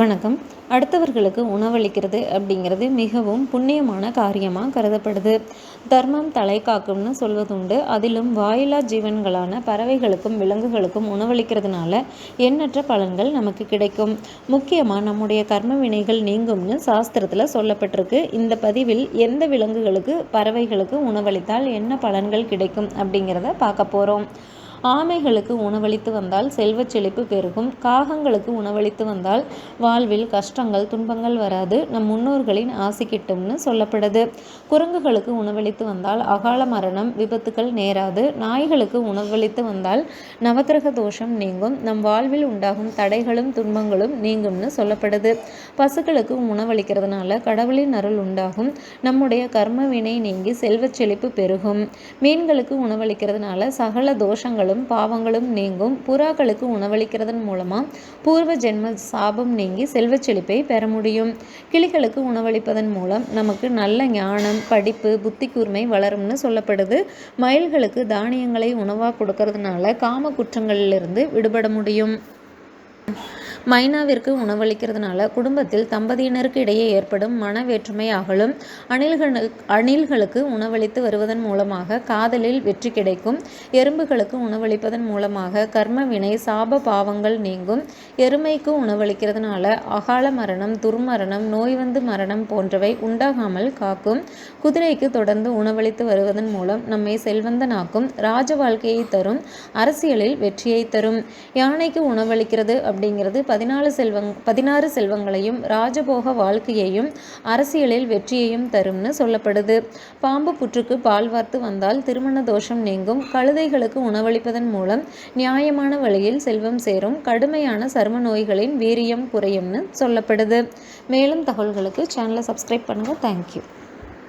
வணக்கம். அடுத்தவர்களுக்கு உணவளிக்கிறது அப்படிங்கிறது மிகவும் புண்ணியமான காரியமாக கருதப்படுது. தர்மம் தலை காக்கும்னு சொல்வதுண்டு. அதிலும் வாயிலா ஜீவன்களான பறவைகளுக்கும் விலங்குகளுக்கும் உணவளிக்கிறதுனால எண்ணற்ற பலன்கள் நமக்கு கிடைக்கும். முக்கியமாக நம்முடைய கர்ம வினைகள் நீங்கும்னு சாஸ்திரத்தில் சொல்லப்பட்டிருக்கு. இந்த பதிவில் எந்த விலங்குகளுக்கு பறவைகளுக்கு உணவளித்தால் என்ன பலன்கள் கிடைக்கும் அப்படிங்கிறத பார்க்க போகிறோம் ஆமைகளுக்கு உணவளித்து வந்தால் செல்வச் செழிப்பு பெருகும். காகங்களுக்கு உணவளித்து வந்தால் வாழ்வில் கஷ்டங்கள் துன்பங்கள் வராது. நம் முன்னோர்களின் ஆசை கிட்டும்னு சொல்லப்படுது. குரங்குகளுக்கு உணவளித்து வந்தால் அகால மரணம் விபத்துக்கள் நேராது. நாய்களுக்கு உணவளித்து வந்தால் நவக்கிரக தோஷம் நீங்கும். நம் வாழ்வில் உண்டாகும் தடைகளும் துன்பங்களும் நீங்கும்னு சொல்லப்படுது. பசுக்களுக்கு உணவளிக்கிறதுனால கடவுளின் அருள் உண்டாகும். நம்முடைய கர்ம வினை நீங்கி செல்வச் செழிப்பு பெருகும். மீன்களுக்கு உணவளிக்கிறதுனால சகல தோஷங்களும் தோஷங்களும் பாவங்களும் நீங்கும். புறாக்களுக்கு உணவளிக்கிறதன் மூலமாக பூர்வ ஜென்ம சாபம் நீங்கி செல்வச் செழிப்பை பெற முடியும். கிளிகளுக்கு உணவளிப்பதன் மூலம் நமக்கு நல்ல ஞானம் படிப்பு புத்தி கூர்மை வளரும்னு சொல்லப்படுது. மயில்களுக்கு தானியங்களை உணவாக கொடுக்கறதுனால காம குற்றங்களிலிருந்து விடுபட முடியும். மைனாவிற்கு உணவளிக்கிறதுனால குடும்பத்தில் தம்பதியினருக்கு இடையே ஏற்படும் மன வேற்றுமை அகலும். அணில்களுக்கு அணில்களுக்கு உணவளித்து வருவதன் மூலமாக காதலில் வெற்றி கிடைக்கும். எறும்புகளுக்கு உணவளிப்பதன் மூலமாக கர்ம வினை சாப பாவங்கள் நீங்கும். எருமைக்கு உணவளிக்கிறதுனால அகால மரணம் துர்மரணம் நோய் வந்து மரணம் போன்றவை உண்டாகாமல் காக்கும். குதிரைக்கு தொடர்ந்து உணவளித்து வருவதன் மூலம் நம்மை செல்வந்தனாக்கும். ராஜ வாழ்க்கையை தரும் அரசியலில் வெற்றியை தரும். யானைக்கு உணவளிக்கிறது அப்படிங்கிறது பதினாலு செல்வங் பதினாறு செல்வங்களையும் ராஜபோக வாழ்க்கையையும் அரசியலில் வெற்றியையும் தரும்னு சொல்லப்படுது. பாம்பு புற்றுக்கு பால் வார்த்து வந்தால் திருமண தோஷம் நீங்கும். கழுதைகளுக்கு உணவளிப்பதன் மூலம் நியாயமான வழியில் செல்வம் சேரும். கடுமையான சரும நோய்களின் வீரியம் குறையும்னு சொல்லப்படுது. மேலும் தகவல்களுக்கு சேனலை சப்ஸ்கிரைப் பண்ணுங்கள் தேங்க்யூ